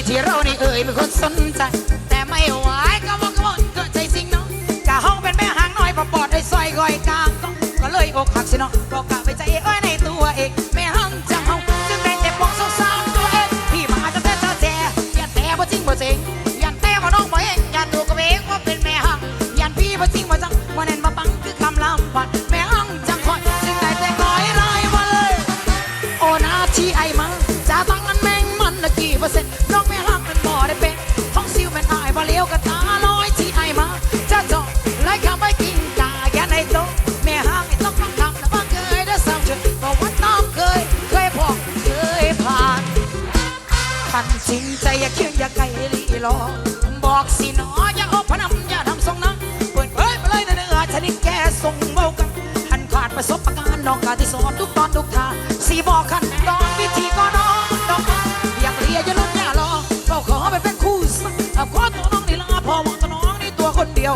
ยที่เรานี่เอ่ยเป็นคนสนใจ แต่ไม่ไหวก็ว่ากระวนเกิดใจสิ่งน้องกะห้องเป็นแม่หางน้อยประปอดให้ซอยก้อยกลางก็ก็เลยอกหักสิเนาะบอกะไปใจเอ้ยในตัวเองแม่หังจังเฮาจึงได้แต่บอกสาวๆตัวเองพี่มาจะแต่จะแต่ยันแต่บ่จริงบ่จริงยันแต่บ่น้องบ่เองยันตัวก็เองว่าเป็นแม่หังยันพี่บ่จริงบ่จังบ่แน่นบ่ปังคือคำลำพัน ทันจริงใจอย่าเคียงอย่าไกลลีรอบอกสิหนออย่าเอาพนันอย่าทำทรงนะเปิดเผยไปเลยนเนื้อชนิดแกส่งเบากันอันขาดประสบการณ์น้องกาที่สอนทุกตอนทุกทางสีบอกขั้นตอนวิธีก็น้องน้องอยากเรียนอย่าลุ้นอย่ารอก็ขอไปเป็นคู่สักขอตัวน้องนี่ลาพอมองตัวน้องนี่ตัวคนเดียว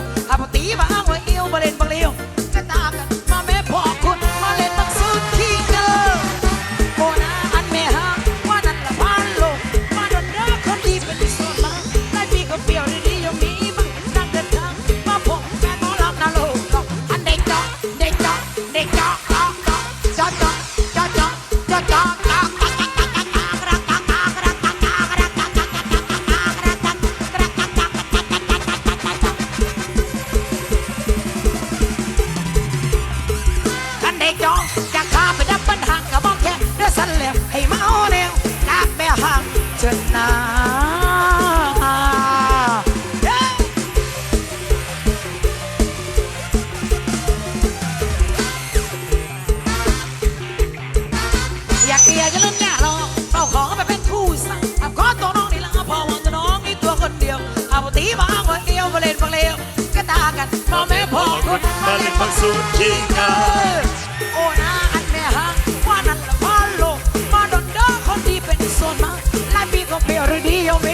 dark. ากันพ่อแม่พ่อคุณมาเล่นบังสูตรที่งาโอ้นาอันแม่ฮังว่านั่นละพาโลกมาดนเด้อคนที่เป็นส่วนมากไล่ปีก็เปรียรดีโยมีบ้างอย